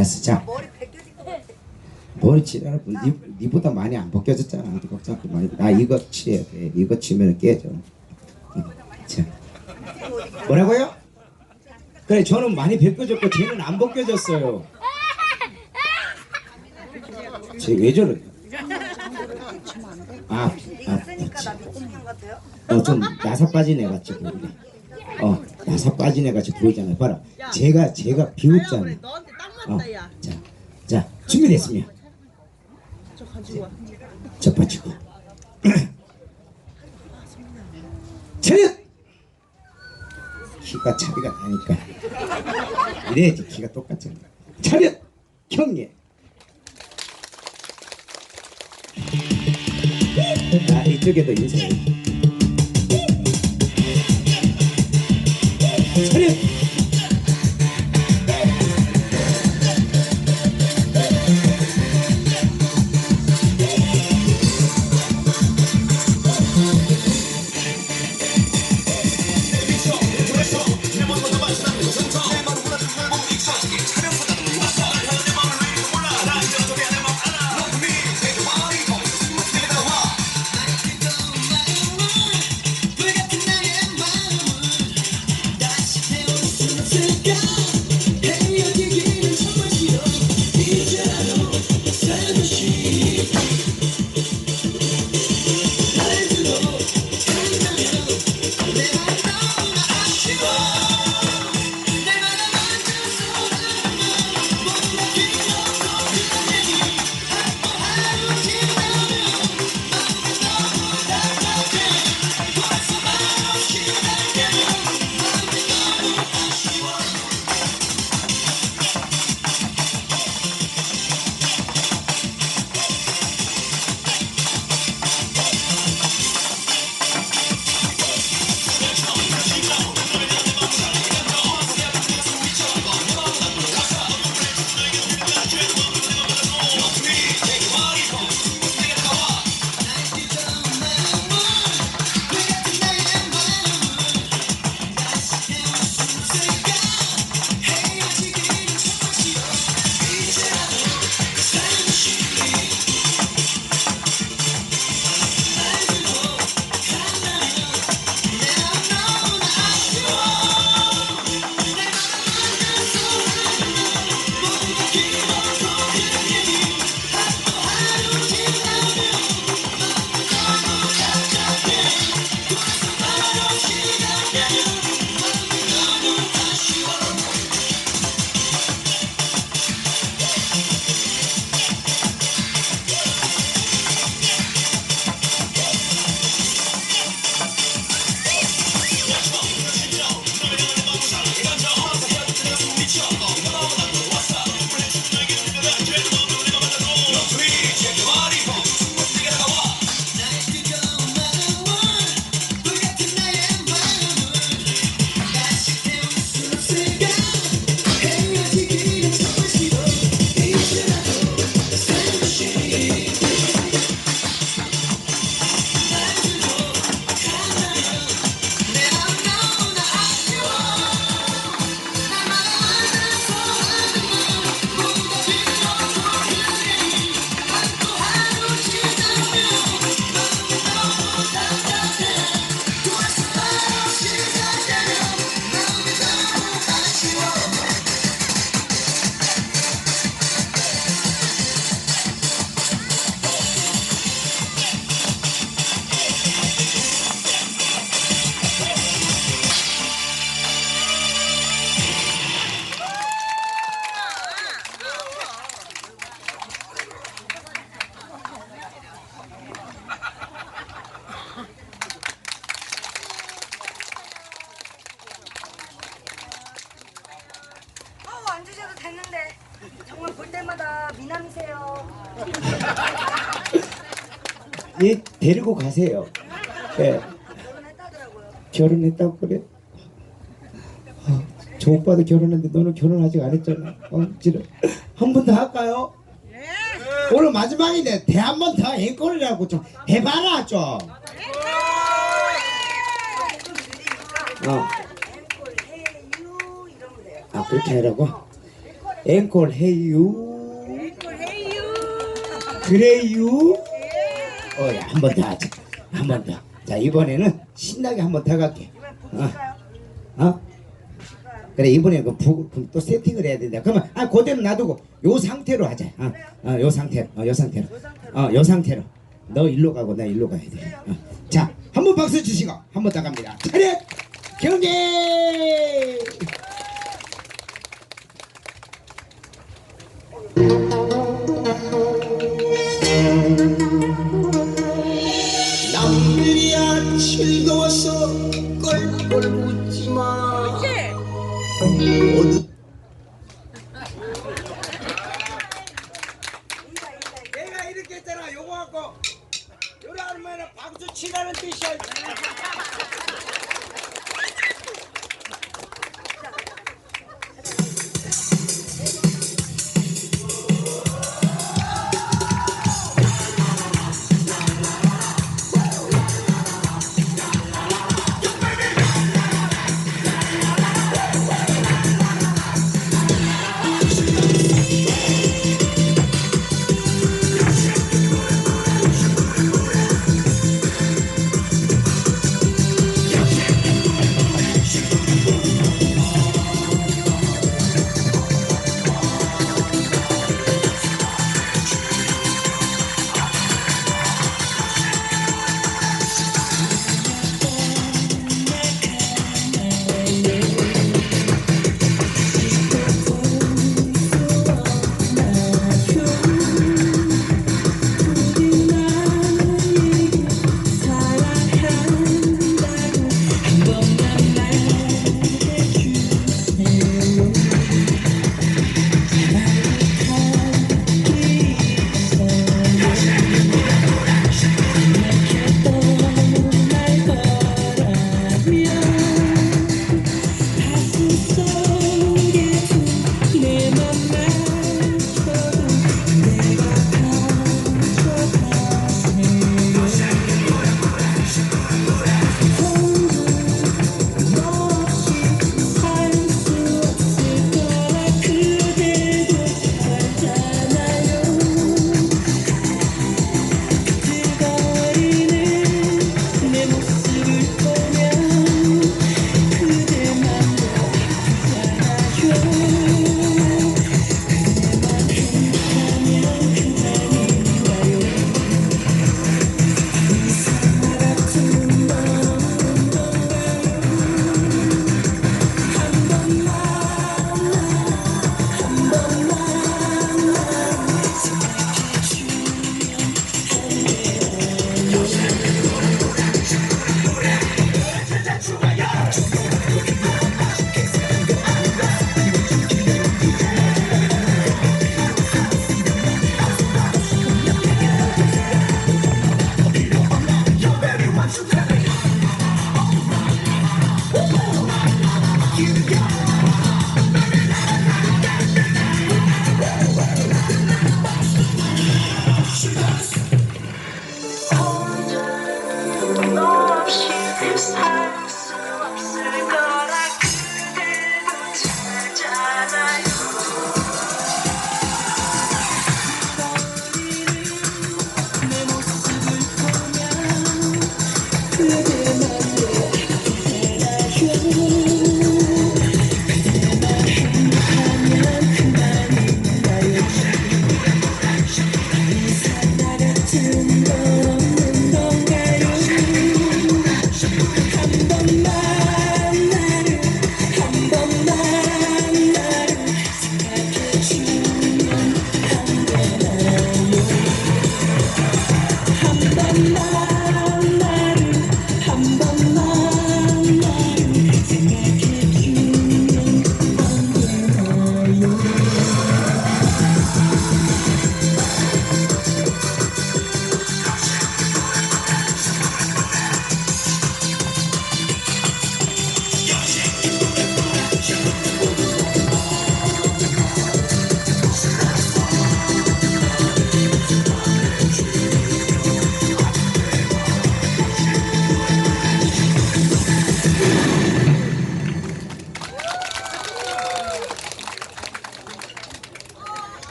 알았어 자 머리 벗겨질 것 같아. 머리 치라 니, 니보다 많이 안 벗겨졌잖아 니 걱정 말고 나 이거 치야 돼 이거 치면 깨져 응. 자 뭐라고요? 그래 저는 많이 벗겨졌고 쟤는 안 벗겨졌어요 쟤 왜 저래요? 아, 아, 있으니까 나 미친년 같아요. 어, 좀 나사 빠진 애 같이 보이네. 어, 나사 빠진 애 같이 보이잖아요. 봐라. 제가, 제가 비웃잖아. 어. 자, 자, 준비됐으면. 저 가지고 와. 저 빠지고. 차렷! 키가 차이가 나니까. 이래야지 키가 똑같잖아. 차렷! 경례! 아, 이쪽에도 인사해. 차렷! 얘 데리고 가세요. 예. 결혼했다더라고요. 결혼했다고 그래? 아, 저 오빠도 결혼했는데 너는 결혼 아직 안 했잖아. 어, 지금 한번 더 할까요? 오늘 마지막인데 대한 번 더 앵콜이라고 좀 해봐라 좀. 어. 아 그렇게 하라고? 앵콜 앵콜 해유. 그래유. 어, 야, 한 번 더 하자. 한 번 더. 자, 이번에는 신나게 한 번 더 갈게. 어? 어? 그래, 이번에 그 부, 또 세팅을 해야 된다. 그러면, 아, 그대로 놔두고, 요 상태로 하자. 어, 어, 요 상태로. 어, 요 상태로. 어, 요 상태로. 너 일로 가고, 나 일로 가야 돼. 어. 자, 한 번 박수 주시고, 한 번 더 갑니다. 차렷! 경기! 남들 모두 내가 이렇게 했잖아. 요거 갖고 요래 하면 박수 치라는 뜻이야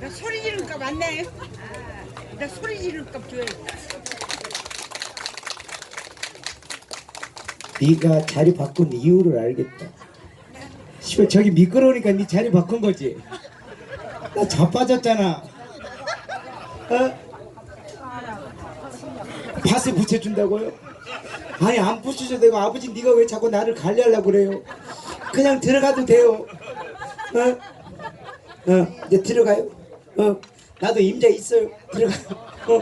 나 소리 지르는 값 맞네. 나 소리 지르는 값 줘야 네가 자리 바꾼 이유를 알겠다. 씨발 저기 미끄러우니까 네 자리 바꾼 거지. 나 자빠졌잖아. 어? 밭에 붙여준다고요? 아니 안 붙여줘도 되고 아버지 네가 왜 자꾸 나를 관리하려고 그래요? 그냥 들어가도 돼요. 어? 어 이제 들어가요. 어 나도 임자 있어요. 들어가. 어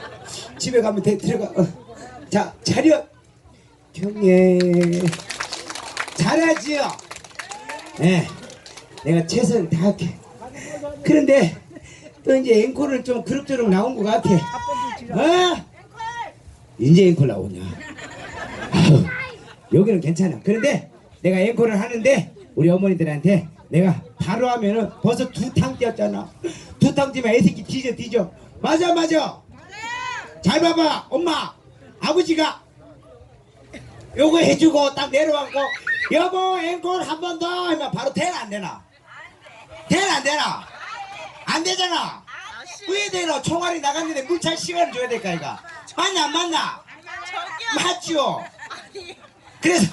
집에 가면 돼 들어가. 어. 자 차렷. 경례 잘하지요? 예 내가 최선 다할게 그런데 또 이제 앵콜은 좀 그럭저럭 나온 것 같아 어? 이제 앵콜 나오냐 여기는 괜찮아 그런데 내가 앵콜을 하는데 우리 어머니들한테 내가 바로 하면은 벌써 두 탕 뛰었잖아 두탕 뛰면 애새끼 뒤져 뒤져 맞아 맞아 잘 봐봐 엄마 아버지가 요거 해주고 딱 내려가고 여보 앵콜 한 번 더 하면 바로 되나 안 되나? 되나 안 되나? 안 되잖아. 왜 되나? 총알이 나갔는데 물 찰 시간을 줘야 될까 이가? 맞나 안 맞나? 맞죠? 그래서